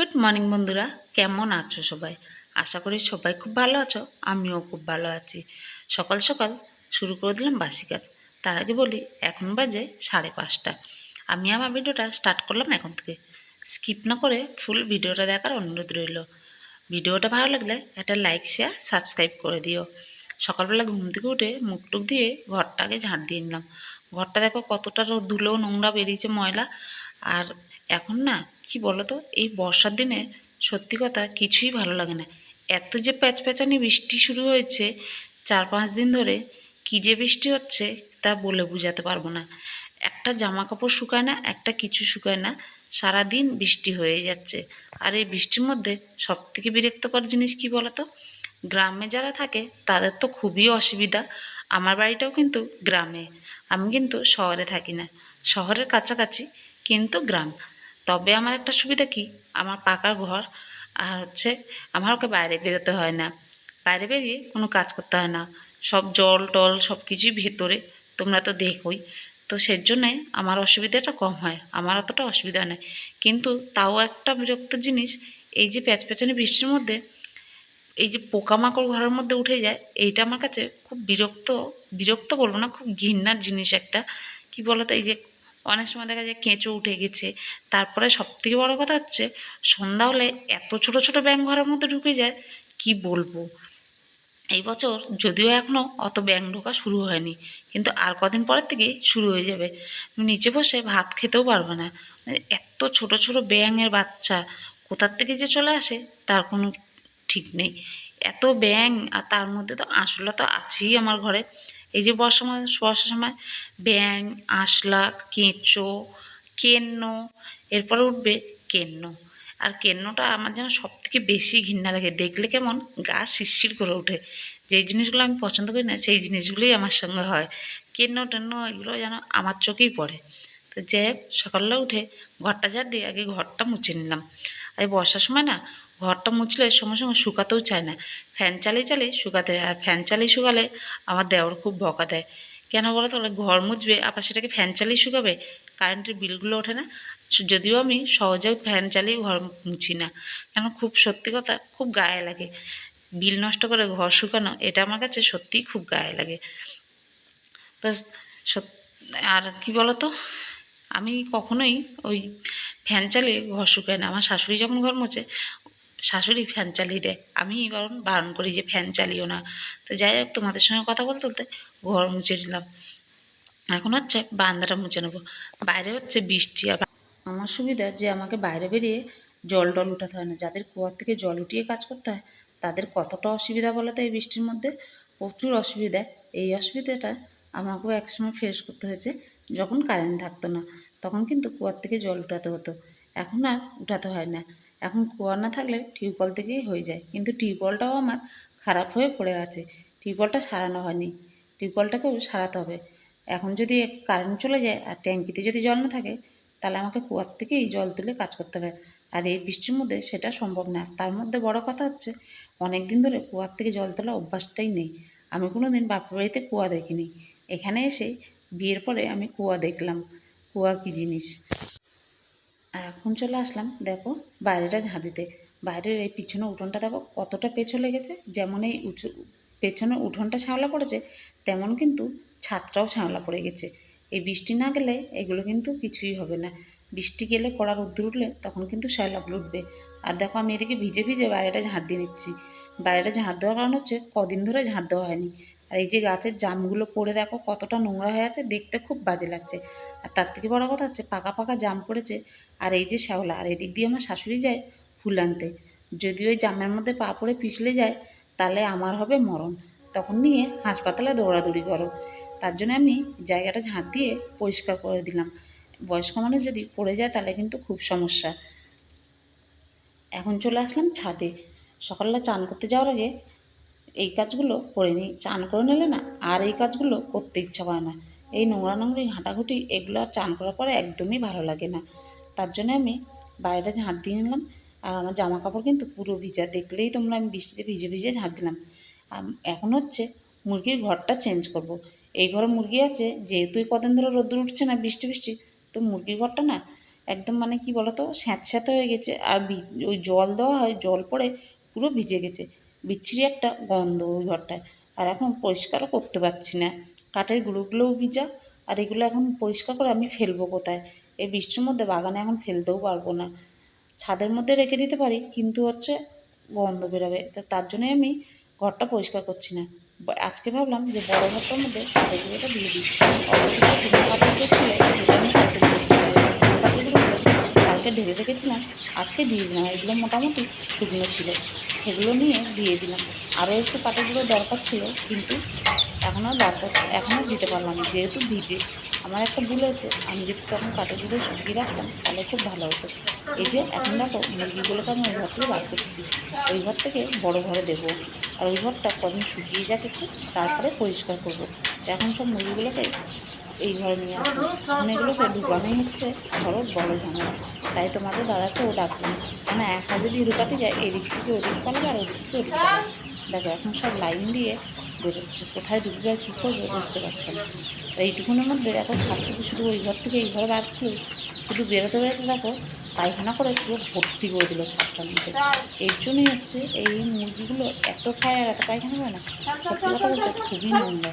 Good morning বন্ধুরা। কেমন আছো সবাই? আশা করি সবাই খুব ভালো আছো, আমিও খুব ভালো আছি। সকাল সকাল শুরু করে দিলাম বাসি কাজ। তার আগে বলি, এখন বাজে সাড়ে পাঁচটা। আমি আমার ভিডিওটা স্টার্ট করলাম এখন থেকে। স্কিপ না করে ফুল ভিডিওটা দেখার অনুরোধ রইল। ভিডিওটা ভালো লাগলে একটা লাইক শেয়ার সাবস্ক্রাইব করে দিও। সকালবেলা ঘুম থেকে উঠে মুখ টুক দিয়ে ঘরটাকে ঝাঁট দিয়ে নিলাম। ঘরটা দেখো কতটা ধুলো নোংরা বেরিয়েছে ময়লা। আর এখন না, কি বলো তো এই বর্ষার দিনে সত্যি কথা কিছুই ভালো লাগে না। এত যে প্যাচপ্যাচানি বৃষ্টি শুরু হয়েছে, চার পাঁচ দিন ধরে কী যে বৃষ্টি হচ্ছে তা বলে বোঝাতে পারব না। একটা জামা কাপড় শুকায় না, একটা কিছু শুকায় না, সারাদিন বৃষ্টি হয়ে যাচ্ছে। আর এই বৃষ্টির মধ্যে সবথেকে বিরক্তকর জিনিস কি বলো তো গ্রামে যারা থাকে তাদের তো খুবই অসুবিধা। আমার বাড়িটাও কিন্তু গ্রামে, আমি কিন্তু শহরে থাকি না। শহরের কাছাকাছি কিন্তু গ্রাম। তবে আমার একটা সুবিধা কি? আমার পাকা ঘর আর হচ্ছে আমার ওকে বাইরে বেরোতে হয় না। বাইরে বেরিয়ে কোনো কাজ করতে হয় না। সব জল টল সব কিছুই ভেতরে, তোমরা তো দেখোই। তো সেই জন্যে আমার অসুবিধাটা কম হয়, আমার অতটা অসুবিধা হয় না। কিন্তু তাও একটা বিরক্ত জিনিস, এই যে প্যাচপ্যাচানি বৃষ্টির মধ্যে, এই যে পোকামাকড় ঘরের মধ্যে উঠে যায়, এইটা আমার কাছে খুব বিরক্ত বিরক্ত বলব না, খুব ঘৃণার জিনিস একটা। কি বলতো, এই যে অনেক সময় দেখা যায় কেঁচো উঠে গেছে। তারপরে সবথেকে বড় কথা হচ্ছে, সন্ধ্যা হলে এত ছোট ছোট ব্যাঙ ঘরের মধ্যে ঢুকে যায়, কি বলব? এই বছর যদিও এখনও অত ব্যাঙ ঢোকা শুরু হয়নি, কিন্তু আর কদিন পরের থেকেই শুরু হয়ে যাবে। নিচে বসে ভাত খেতেও পারবে না। মানে এত ছোট ছোট ব্যাঙের বাচ্চা, কোথার থেকে যে চলে আসে, তার কোনো ঠিক নেই। এত ব্যাঙ, আর তার মধ্যে তো আঁশলা তো আছেই আমার ঘরে। এই যে বর্ষা মাস বর্ষার সময় ব্যাঙ, আঁশলা, কেঁচো, কেন্ন, এরপরে উঠবে কেন্ন। আর কেন্নটা আমার যেন সব থেকে বেশি ঘৃণা লাগে। দেখলে কেমন গা শিরশির করে ওঠে। যেই জিনিসগুলো আমি পছন্দ করি না, সেই জিনিসগুলোই আমার সঙ্গে হয়। কেন্ন, টেন্ন এগুলো যেন আমার চোখেই পড়ে। তো যাই হোক, সকালবেলা উঠে ঘরটা ঝাড় দিয়ে আগে ঘরটা মুছে নিলাম। আর এই বর্ষার সময় না ঘরটা মুছলে সঙ্গে সঙ্গে শুকাতেও চায় না। ফ্যান চালিয়ে চালিয়ে শুকাতে হয়। আর ফ্যান চালিয়ে শুকালে আমার দেওর খুব বকা দেয়। কেন বলো তো? ঘর মুছবে, আবার সেটাকে ফ্যান চালিয়ে শুকাবে? কারেন্টের বিলগুলো ওঠে না। যদিও আমি সহজেও ফ্যান চালিয়ে ঘর মুছি না। কেন? খুব সত্যি কথা, খুব গায়ে লাগে। বিল নষ্ট করে ঘর শুকানো, এটা আমার কাছে সত্যিই খুব গায়ে লাগে। তো আর কি বলতো আমি কখনোই ওই ফ্যান চালিয়ে ঘর শুকাই না। আমার শাশুড়ি যখন ঘর মোছে শাশুড়ি ফ্যান চালিয়ে দেয়। আমি বারণ বারণ করি যে, ফ্যান চালিও না। তো যাই হোক, তোমাদের সঙ্গে কথা বলতে বলতে ঘর মুছে নিলাম। এখন হচ্ছে বান্দাটা মুছে নেব। বাইরে হচ্ছে বৃষ্টি আর আমার সুবিধা যে, আমাকে বাইরে বেরিয়ে জল টল উঠাতে হয় না। যাদের কুয়ার থেকে জল উঠিয়ে কাজ করতে হয়, তাদের কতটা অসুবিধা বলো তো এই বৃষ্টির মধ্যে? প্রচুর অসুবিধা। এই অসুবিধাটা আমাকেও একসময় ফেস করতে হয়েছে, যখন কারেন্ট থাকতো না, তখন কিন্তু কুয়ার থেকে জল উঠাতে হতো। এখন আর উঠাতে হয় না। এখন কুয়া না থাকলে টিউবওয়েল থেকেই হয়ে যায়। কিন্তু টিউবওয়েলটাও আমার খারাপ হয়ে পড়ে আছে। টিউবওয়েলটা সারানো হয়নি। টিউবওয়েলটাকেও সারাতে হবে। এখন যদি কারেন্ট চলে যায় আর ট্যাঙ্কিতে যদি জল না থাকে, তাহলে আমাকে কুয়ার থেকেই জল তুলে কাজ করতে হবে। আর এই বৃষ্টির মধ্যে সেটা সম্ভব না। তার মধ্যে বড় কথা হচ্ছে অনেক দিন ধরে কুয়ার থেকে জল তোলা অভ্যাসটাই নেই। আমি কোনো দিন বাপের বাড়িতে কুয়া দেখিনি। এখানে এসে বিয়ের পরে আমি কুয়া দেখলাম। কুয়া কী জিনিস? এখন চলে আসলাম, দেখো বাইরেটা ঝাঁ দিতে। বাইরের এই পিছনে উঠোনটা দেখো কতটা পেছো লেগেছে যেমন এই উঁচু পেছনে উঠোনটা শ্যাওলা পড়েছে, তেমন কিন্তু ছাদটাও শ্যাওলা পড়ে গেছে। এই বৃষ্টি না গেলে এগুলো কিন্তু কিছুই হবে না। বৃষ্টি গেলে কড়া রোদ্দুর উঠলে তখন কিন্তু শ্যাওলাগুলো উঠবে। আর দেখো আমি এদিকে ভিজে ভিজে বাইরেটা ঝাঁট দিয়ে নিচ্ছি। বাইরেটা ঝাঁট দেওয়ার কারণ হচ্ছে কদিন ধরে ঝাঁট দেওয়া হয়নি। আর এই যে গাছের জামগুলো পড়ে দেখো কতটা নোংরা হয়ে আছে, দেখতে খুব বাজে লাগছে। আর তার থেকে বড় কথা হচ্ছে পাকা পাকা জাম পড়েছে আর এই যে শ্যাওলা, আর এদিক দিয়ে আমার শাশুড়ি যায় ফুল আনতে। যদি ওই জামের মধ্যে পা পড়ে পিছলে যায়, তাহলে আমার হবে মরণ। তখন নিয়ে হাসপাতালে দৌড়াদৌড়ি করো। তার জন্য আমি জায়গাটা ঝাঁট দিয়ে পরিষ্কার করে দিলাম। বয়স্ক মানুষ যদি পড়ে যায়, তাহলে কিন্তু খুব সমস্যা। এখন চলে আসলাম ছাদে। সকালবেলা চান করতে যাওয়ার আগে এই কাজগুলো করে নিই। চান করে নিলে না আর এই কাজগুলো করতে ইচ্ছা করে না। এই নোংরা নোংরি ঘাঁটাঘুঁটি এগুলো আর চান করার পরে একদমই ভালো লাগে না। তার জন্য আমি বাইরেটা ঝাঁট দিয়ে নিলাম। আর আমার জামা কাপড় কিন্তু পুরো ভিজা। দেখলেই তোমরা আমি বৃষ্টিতে ভিজে ভিজে ঝাঁট দিলাম। এখন হচ্ছে মুরগির ঘরটা চেঞ্জ করব। এই ঘরে মুরগি আছে, যেহেতু কদিন ধরে রোদ্দুর উঠছে না, বৃষ্টি বৃষ্টি, তো মুরগির ঘরটা না একদম মানে কি বলতো স্যাঁতস্যাঁতে হয়ে গেছে। আর ওই জল দেওয়া হয়, জল পড়ে পুরো ভিজে গেছে। বিচ্ছিরি একটা গন্ধ ওই ঘরটায়। আর এখন পরিষ্কারও করতে পারছি না। কাঠের গুঁড়োগুলোও ভিজা, আর এগুলো এখন পরিষ্কার করে আমি ফেলব কোথায়? এই বৃষ্টির মধ্যে বাগানে এখন ফেলতেও পারব না। ছাদের মধ্যে রেখে দিতে পারি, কিন্তু হচ্ছে গন্ধ বেরোবে। তো তার জন্যই আমি ঘরটা পরিষ্কার করছি না। আজকে ভাবলাম যে বড় ঘরটার মধ্যে কাপড়গুলোটা দিয়ে দিই। অল্প কিছু শুকনো কাপড়গুলো ছিল, যেটা আমি কালকে ঢেলে রেখেছিলাম আজকে দিয়ে দিলাম, এগুলো মোটামুটি শুকনো ছিল। সেগুলো নিয়ে দিয়ে দিলাম। আরও একটু কাপড়গুলো দরকার ছিল, কিন্তু এখনও দরকার এখনও দিতে পারলাম যেহেতু ভিজে, আমার একটা ভুল হয়েছে। আমি যদি তখন কাটাগুলো শুকিয়ে রাখতাম, তাহলে খুব ভালো হতো। এই যে, এখন দেখো, মুরগিগুলোকে আমি ওই ঘর থেকে বার করছি। ওই ঘর থেকে বড় ঘরে দেবো। আর ওই ঘরটা কদিন শুকিয়ে যাক একটু, তারপরে পরিষ্কার করব। এখন সব মুরগিগুলোকে এই ঘরে নিয়ে আসব এখন এগুলোকে ঢুকানোই হচ্ছে। ধরো, বড় ঝামেলা। তাই তোমাদের দাদাকেও ডাকলাম কেন একা যদি ঢুকাতে যায়, এদিক থেকে ওদিক পালাবে আর ওদিক থেকে ওদিক পালাবে। দেখো, এখন সব লাইন দিয়ে বেরোচ্ছে। কোথায় ঢুকবে আর কী করবে বুঝতে পারছে না। এইটুকুনের মধ্যে দেখো, ছাদ থেকে শুধু ওই ঘর থেকে এই ঘরে বার শুধু বেরোতে বেরোতে দেখো, পায়খানা করে পুরো ভর্তি করে দিল ছাদটার মধ্যে। এর জন্যই হচ্ছে এই মুরগিগুলো এত খায় আর এত পায়খানা করে না। সত্যি কথা বলতে খুবই নোংরা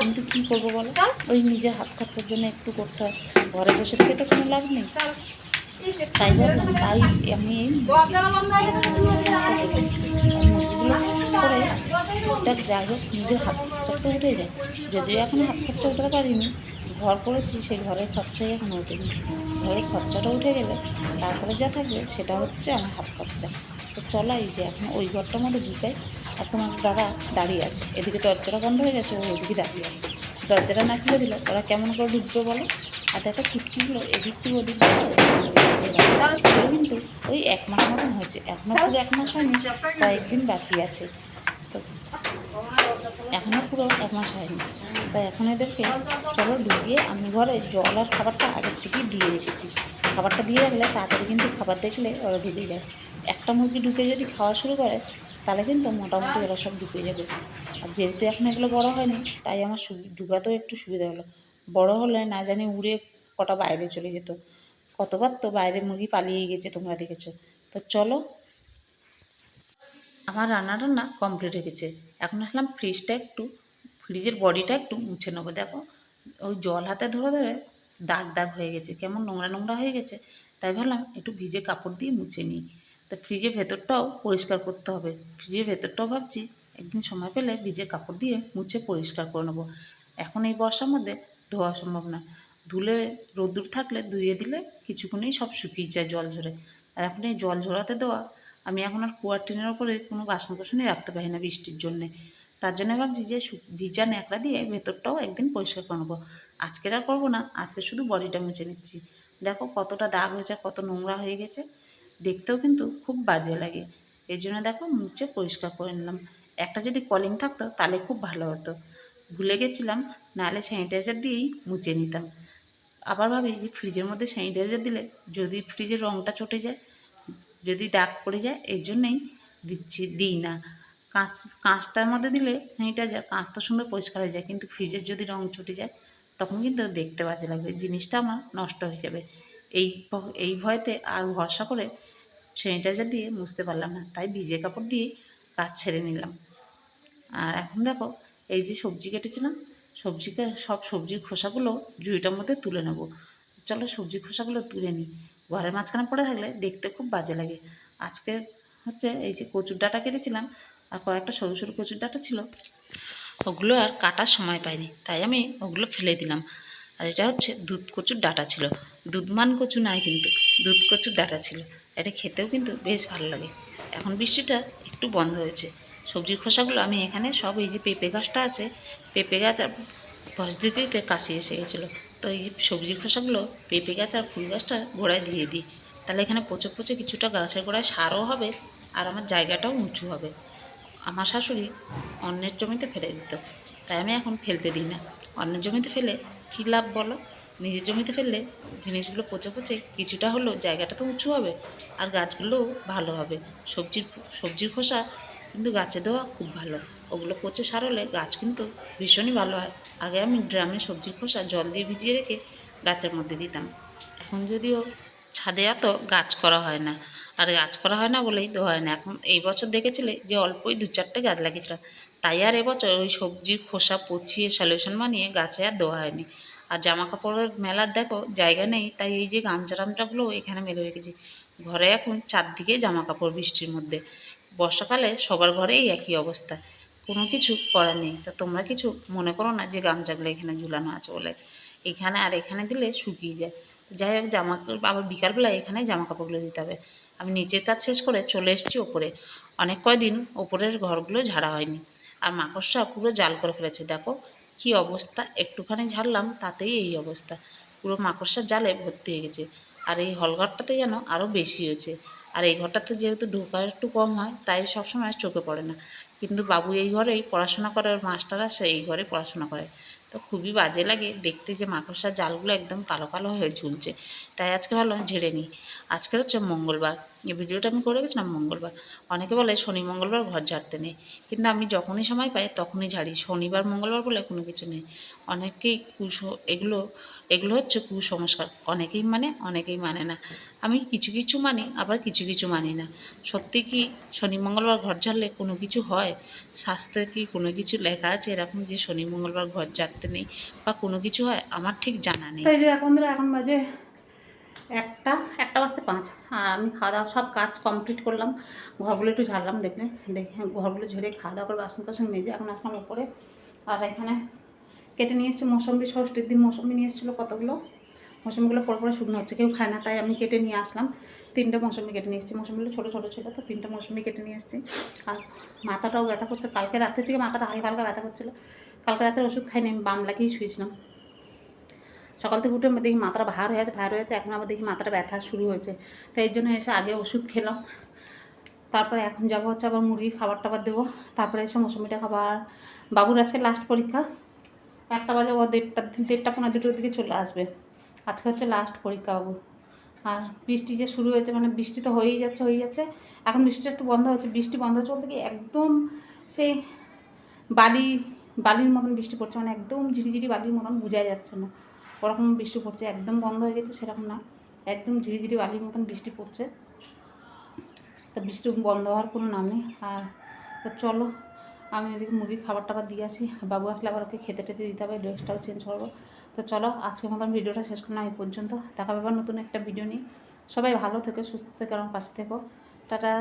কিন্তু কী করব বলো? ওই নিজের হাত খরচার জন্য একটু করতে হয়। ঘরে বসে থেকে তো কোনো লাভ নেই। তাই ভাবলাম তাই আমি করে ঠিকঠাক যাই হোক নিজের হাত খরচা তো উঠে যায়। যদিও এখন হাত খরচা উঠাতে পারিনি। ঘর করেছি সেই ঘরের খরচাই এখন ওঠেনি ঘরের খরচাটা উঠে গেলে তারপরে যা থাকবে সেটা হচ্ছে আমার হাত খরচা। তো চলাই যে এখন ওই ঘরটার মধ্যে ঢুকাই। আর তোমার দাদা দাঁড়িয়ে আছে। এদিকে দরজাটা বন্ধ হয়ে গেছে, ও ওদিকে দাঁড়িয়ে আছে। দরজাটা না খুলে দিলে ওরা কেমন করে ঢুকবে বলো? আর দেখো চুটকিগুলো এদিক থেকে ওদিক কিন্তু ওই এক মাস মতন হয়েছে এখনও পুরো এক মাস হয়নি, কয়েকদিন বাকি আছে। তো এখনও পুরো এক মাস হয়নি। তাই এখন এদেরকে চলো ঢুকিয়ে আমি ঘরে জল আর খাবারটা আগের থেকেই দিয়ে রেখেছি। খাবারটা দিয়ে রাখলে তাড়াতাড়ি কিন্তু খাবার দেখলে ওরা ঢুকে যায়। একটা মুরগি ঢুকে যদি খাওয়া শুরু করে তাহলে কিন্তু মোটামুটি ওরা সব ঢুকে যাবে। আর যেহেতু এখন এগুলো বড় হয়নি, তাই আমার ঢুকাতেও একটু সুবিধা হলো। বড় হলে না জানি উড়ে কটা বাইরে চলে যেত। কতবার তো বাইরে মুরগি পালিয়ে গেছে তোমরা দেখেছ। তো চলো, আমার রান্না টান্না কমপ্লিট হয়ে গেছে। এখন আসলাম ফ্রিজটা একটু ফ্রিজের বডিটা একটু মুছে নেব। দেখো, ওই জল হাতে ধরে ধরে দাগ দাগ হয়ে গেছে। কেমন নোংরা নোংরা হয়ে গেছে, তাই ভাবলাম একটু ভিজে কাপড় দিয়ে মুছে নিই। তো ফ্রিজের ভেতরটাও পরিষ্কার করতে হবে। ফ্রিজের ভেতরটাও ভাবছি একদিন সময় পেলে ভিজে কাপড় দিয়ে মুছে পরিষ্কার করে নেব। এখন এই বর্ষার মধ্যে ধোয়া সম্ভব না। ধুলে রোদ্দুর থাকলে ধুয়ে দিলে কিছুক্ষণেই সব শুকিয়ে যায় জল ঝরে। আর এখন এই জল ঝরাতে দেওয়া আমি এখন আর কুয়ার টিনের ওপরে কোনো বাসন কোসনই রাখতে পারি না বৃষ্টির জন্যে। তার জন্য ভাবছি যে ভিজা ন্যাকড়া দিয়ে ভেতরটাও একদিন পরিষ্কার করে নেব। আজকের আর করব না, আজকে শুধু বডিটা মুছে নিচ্ছি। দেখো কতটা দাগ হয়েছে, কত নোংরা হয়ে গেছে। দেখতেও কিন্তু খুব বাজে লাগে। এর জন্য দেখো মুছে পরিষ্কার করে নিলাম। একটা যদি কলিং থাকতো তাহলে খুব ভালো হতো। ভুলে গেছিলাম, নাহলে স্যানিটাইজার দিয়েই মুছে নিতাম। আবার ভাবি যে ফ্রিজের মধ্যে স্যানিটাইজার দিলে যদি ফ্রিজের রঙটা চটে যায়, যদি দাগ পড়ে যায়, এর জন্যেই দিচ্ছি, দিই না। কাঁচ, কাঁচটার মধ্যে দিলে স্যানিটাইজার কাঁচ তো সুন্দর পরিষ্কার হয়ে যায়, কিন্তু ফ্রিজের যদি রঙ চটে যায়, তখন কিন্তু দেখতে বাজে লাগবে। জিনিসটা আমার নষ্ট হয়ে যাবে। এই এই ভয়তে আর ভরসা করে স্যানিটাইজার দিয়ে মুছতে পারলাম না, তাই ভিজে কাপড় দিয়ে কাজ ছেড়ে নিলাম। আর এখন দেখো, এই যে সবজি কেটেছিলাম, সবজিকে, সব সবজির খোসাগুলো ঝুড়িটার মধ্যে তুলে নেব। চলো সবজির খোসাগুলো তুলে নিই। ঘরের মাঝখানে পড়ে থাকলে দেখতে খুব বাজে লাগে। আজকে হচ্ছে এই যে কচুর ডাঁটা কেটেছিলাম, আর কয়েকটা সরু সরু কচুর ডাঁটা ছিল, ওগুলো আর কাটার সময় পাইনি, তাই আমি ওগুলো ফেলে দিলাম। আর এটা হচ্ছে দুধ কচুর ডাঁটা ছিল। দুধমান কচু নয় কিন্তু, দুধ কচুর ডাঁটা ছিল। এটা খেতেও কিন্তু বেশ ভালো লাগে। এখন বৃষ্টিটা একটু বন্ধ হয়েছে। সবজির খোসাগুলো আমি এখানে সব এই যে পেঁপে গাছটা আছে, পেঁপে গাছ আর বস দিতে দিতে কাশি এসে গেছিল। তো এই যে সবজির খোসাগুলো, পেঁপে গাছ আর ফুল গাছটা গোড়ায় দিয়ে দিই। তাহলে এখানে পচে পচে কিছুটা গাছের গোড়ায় সারও হবে আর আমার জায়গাটাও উঁচু হবে। আমার শাশুড়ি অন্যের জমিতে ফেলে দিত। তাই আমি এখন ফেলতে দিই না। অন্যের জমিতে ফেলে কী লাভ বলো? নিজের জমিতে ফেললে জিনিসগুলো পচে পচে কিছুটা হলেও জায়গাটা তো উঁচু হবে আর গাছগুলোও ভালো হবে। সবজির সবজির খোসা কিন্তু গাছে দেওয়া খুব ভালো। ওগুলো পচে সার হলে গাছ কিন্তু ভীষণই ভালো হয়। আগে আমি ড্রামে সবজির খোসা জল দিয়ে ভিজিয়ে রেখে গাছের মধ্যে দিতাম। এখন যদিও ছাদে এত গাছ করা হয় না। আর গাছ করা হয় না বলেই তো হয় না। এখন এই বছর দেখেছিলে যে অল্পই দু চারটে গাছ লাগিয়েছিলাম। তাই আর এবছর ওই সবজির খোসা পচিয়ে সলিউশন বানিয়ে গাছে আর দেওয়া হয়নি। আর জামা কাপড়ের মেলার দেখো, জায়গা নেই, তাই এই যে গামছা টামছাগুলো এখানে মেলে রেখেছি। ঘরে এখন চারদিকে জামা কাপড় বৃষ্টির মধ্যে। বর্ষাকালে সবার ঘরেই একই অবস্থা। কোনো কিছু করার নেই। তা তোমরা কিছু মনে করো না যে গামছাগুলো এখানে ঝুলানো আছে বলে? এখানে আর এখানে দিলে শুকিয়ে যায়। যাই হোক, জামা আবার বিকালবেলা এখানে জামা কাপড়গুলো দিতে হবে। আমি নিচের কাজ শেষ করে চলে এসেছি ওপরে। অনেক কয়দিন ওপরের ঘরগুলো ঝাড়া হয়নি। আর মাকড়সা পুরো জাল করে ফেলেছে, দেখো। কি অবস্থা? একটুখানি ঝাড়লাম, তাতেই এই অবস্থা। পুরো মাকড়সার জালে ভর্তি হয়ে গেছে। আর এই হলঘরটাতে যেন আরও বেশি হয়েছে। আর এই ঘরটাতে যেহেতু ঢোকা একটু কম হয়, তাই সবসময় চোখে পড়ে না। কিন্তু বাবু এই ঘরেই পড়াশোনা করে, ওর মাস্টার আসে এই ঘরে পড়াশোনা করে। তো খুবই বাজে লাগে দেখতে যে মাকড়সার জালগুলো একদম কালো কালো হয়ে ঝুলছে। তাই আজকে ভাবলাম ঝেড়ে নিই। আজকে হচ্ছে মঙ্গলবার। এই ভিডিওটা আমি করে গেছিলাম মঙ্গলবার। অনেকে বলে শনি মঙ্গলবার ঘর ঝাড়তে নেই। কিন্তু আমি যখনই সময় পাই তখনই ঝাড়ি। শনিবার, মঙ্গলবার বলে কোনো কিছু নেই। অনেকেই কুস, এগুলো এগুলো হচ্ছে কুসংস্কার। অনেকেই মানে অনেকেই মানে না। আমি কিছু কিছু মানি, আবার কিছু কিছু মানি না। সত্যি কি শনি মঙ্গলবার ঘর ঝাড়লে কোনো কিছু হয়? স্বাস্থ্যে কি কোনো কিছু লেখা আছে এরকম যে শনি মঙ্গলবার ঘর ঝাড়তে নেই বা কোনো কিছু হয়? আমার ঠিক জানা নেই। এখন বাজে একটা একটা বাজতে পাঁচ। আর আমি খাওয়া দাওয়া সব কাজ কমপ্লিট করলাম। ঘরগুলো একটু ঝাড়লাম, দেখলে, দেখে ঘরগুলো ঝেড়ে খাওয়া দাওয়া করে বাসন টাসন মেজে এখন আসলাম উপরে। আর এখানে কেটে নিয়ে এসেছি মৌসম্বি, ষষ্ঠীর দিন মৌসম্বি নিয়ে এসেছিল কতগুলো? মৌসম্বিগুলো পরে পরে শুকনো হচ্ছে, কেউ খায় না, তাই আমি কেটে নিয়ে আসলাম। তিনটে মৌসম্বি কেটে নিয়ে এসেছি, মৌসম্বিগুলো ছোটো ছোটো ছিল তো তিনটে মৌসম্বি কেটে নিয়ে এসেছি। আর মাথাটাও ব্যথা করছে, কালকে রাত্রে থেকে মাথাটা হালকা হালকা ব্যথা করছিল। কালকে রাতের ওষুধ খাইনি, আমি বাম লাগিয়েই শুয়েছিলাম। সকাল থেকে উঠে আমি দেখি মাথাটা ভার হয়ে আছে, ভার হয়ে আছে, এখন আবার দেখি মাথাটা ব্যথা শুরু হয়েছে। তাই এর জন্য এসে আগে ওষুধ খেলাম। তারপরে এখন যাব হচ্ছে আবার মুরগি খাবার টাবার দেবো। তারপরে এসে মৌসুমিটা খাবার। বাবুর আজকে লাস্ট পরীক্ষা। একটা বাজে ও দেড়টা দেড়টা পনেরো দুটোর দিকে চলে আসবে। আজকে হচ্ছে লাস্ট পরীক্ষা বাবুর। আর বৃষ্টি যে শুরু হয়েছে মানে বৃষ্টি তো হয়েই যাচ্ছে হয়ে যাচ্ছে। এখন বৃষ্টিটা একটু বন্ধ হচ্ছে বৃষ্টি বন্ধ হচ্ছে বলতে কি একদম সেই বালি, বালির মতন বৃষ্টি পড়ছে মানে একদম ঝিরিঝিরি বালির মতন বোঝা যাচ্ছে না। ওরকম বৃষ্টি পড়ছে, একদম বন্ধ হয়ে গেছে সেরকম না। একদম ঝিরিঝিরি বালির মতন বৃষ্টি পড়ছে। তা বৃষ্টি বন্ধ হওয়ার কোনো নাম নেই। আর তো চলো, আমি ওদিকে মুরগির খাবার টাবার দিয়ে আসি। বাবু আসলে আবার ওকে খেতে টেতে দিতে হবে, ড্রেসটাও চেঞ্জ করব। তো চলো, আজকের মতন ভিডিওটা শেষ করলাম এই পর্যন্ত। দেখা পাবার নতুন একটা ভিডিও নিয়ে। সবাই ভালো থেকো, সুস্থ থেকো, আমার পাশে থেকো। টাটা।